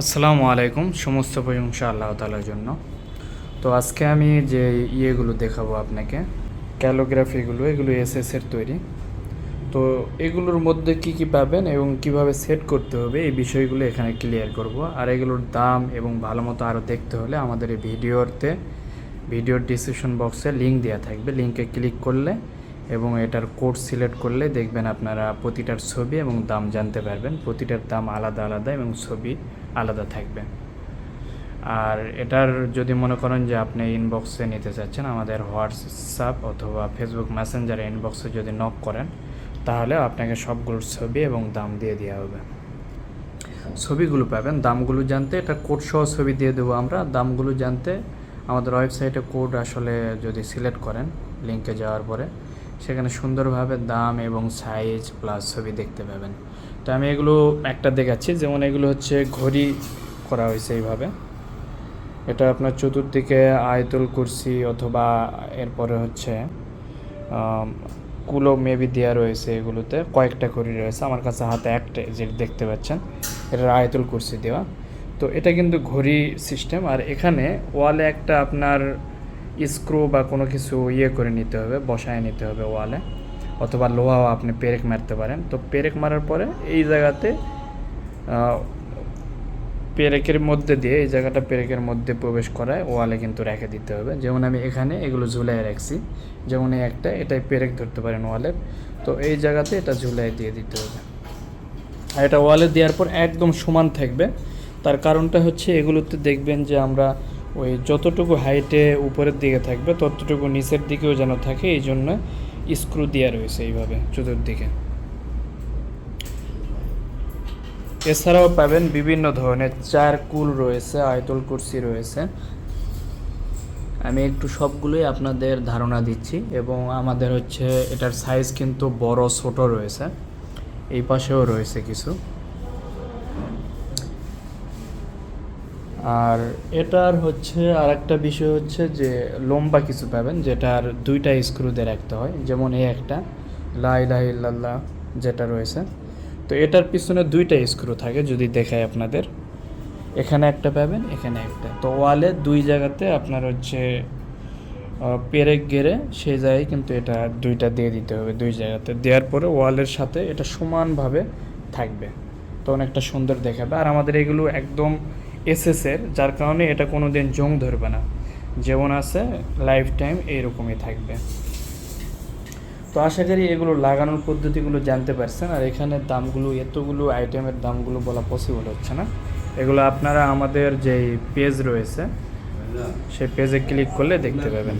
আসসালামু আলাইকুম, সমস্ত প্রশংসা আল্লাহ তালার জন্য। তো আজকে আমি যে ইয়েগুলো দেখাবো আপনাকে, ক্যালোগ্রাফিগুলো, এগুলো এসএস এর তৈরি। তো এগুলোর মধ্যে কি কি পাবেন এবং কীভাবে সেট করতে হবে এই বিষয়গুলো এখানে ক্লিয়ার করব। আর এগুলোর দাম এবং ভালো মতো আরও দেখতে হলে আমাদের এই ভিডিওতে, ভিডিওর ডিসক্রিপশন বক্সে লিঙ্ক দেওয়া থাকবে। লিঙ্কে ক্লিক করলে এবং এটার কোড সিলেক্ট করলে দেখবেন আপনারা প্রতিটার ছবি এবং দাম জানতে পারবেন। প্রতিটার দাম আলাদা আলাদা এবং ছবি আলাদা থাকবে। আর এটার যদি মনে করেন যে আপনি ইনবক্সে নিতে চাচ্ছেন, আমাদের হোয়াটসঅ্যাপ অথবা ফেসবুক মেসেঞ্জারে ইনবক্সে যদি নক করেন, তাহলে আপনাকে সবগুলোর ছবি এবং দাম দিয়ে দেওয়া হবে। ছবিগুলো পাবেন। দামগুলো জানতে এটা কোড সহ ছবি দিয়ে দেবো আমরা। দামগুলো জানতে আমাদের ওয়েবসাইটে কোড আসলে যদি সিলেক্ট করেন লিঙ্কে যাওয়ার পরে সেখানে সুন্দরভাবে দাম এবং সাইজ প্লাস ছবি দেখতে পাবেন। তো আমি এগুলো একটা দেখাচ্ছি, যেমন এগুলো হচ্ছে ঘড়ি করা হয়েছে এইভাবে। এটা আপনার চতুর্দিকে আয়তুল কুরসি অথবা এরপরে হচ্ছে কুলো মেবি দেওয়া রয়েছে এগুলোতে, কয়েকটা ঘড়ি রয়েছে। আমার কাছে হাতে একটা যে দেখতে পাচ্ছেন এটা আয়তুল কুরসি দেওয়া। তো এটা কিন্তু ঘড়ি সিস্টেম আর এখানে ওয়ালে একটা আপনার স্ক্রু বা কোনো কিছু ইয়ে করে নিতে হবে, বসায় নিতে হবে ওয়ালে অথবা লোহাও আপনি পেরেক মারতে পারেন। তো পেরেক মারার পরে এই জায়গাতে পেরেকের মধ্যে দিয়ে, এই জায়গাটা পেরেকের মধ্যে প্রবেশ করায় ওয়ালে কিন্তু রেখে দিতে হবে। যেমন আমি এখানে এগুলো ঝুলাই রাখছি। যেমন এই একটা, এটাই পেরেক ধরতে পারেন ওয়ালের তো এই জায়গাতে এটা ঝুলাই দিয়ে দিতে হবে। আর এটা ওয়ালে দেওয়ার পর একদম সমান থাকবে। তার কারণটা হচ্ছে এগুলোতে দেখবেন যে আমরা ওই যতটুকু হাইটে উপরের দিকে থাকবে, ততটুকু নিচের দিকেও যেন থাকে, এই জন্য স্ক্রু দেওয়া রয়েছে এইভাবে চতুর্দিকে। এছাড়াও পাবেন বিভিন্ন ধরনের চার কুল রয়েছে, আয়তল কুরসি রয়েছে। আমি একটু সবগুলোই আপনাদের ধারণা দিচ্ছি এবং আমাদের হচ্ছে এটার সাইজ কিন্তু বড়, ছোট রয়েছে। এই পাশেও রয়েছে কিছু। আর এটার হচ্ছে আর একটা বিষয় হচ্ছে যে লম্বা কিছু পাবেন, যেটার দুইটা স্ক্রু দিয়ে রাখতে হয়, যেমন এই একটা লাই লাই লাল্লা যেটা রয়েছে। তো এটার পিছনে দুইটা স্ক্রু থাকে যদি দেখায় আপনাদের। এখানে একটা পাবেন, এখানে একটা। তো ওয়ালে দুই জায়গাতে আপনার হচ্ছে পেরেক গেড়ে সেই জায়গায় কিন্তু এটা দুইটা দিয়ে দিতে হবে, দুই জায়গাতে। দেওয়ার পরে ওয়ালের সাথে এটা সমানভাবে থাকবে। তো অনেকটা সুন্দর দেখাবে। আর আমাদের এগুলো একদম এসএসের যার কারণে এটা কোনো দিন জং ধরবে না। যেমন আছে লাইফ টাইম এইরকমই থাকবে। তো আশা করি এগুলো লাগানোর পদ্ধতিগুলো জানতে পারছেন, আর এখানে দামগুলো, এতগুলো আইটেমের দামগুলো বলা পসিবল হচ্ছে না। এগুলো আপনারা আমাদের যে পেজ রয়েছে সেই পেজে ক্লিক করলে দেখতে পাবেন।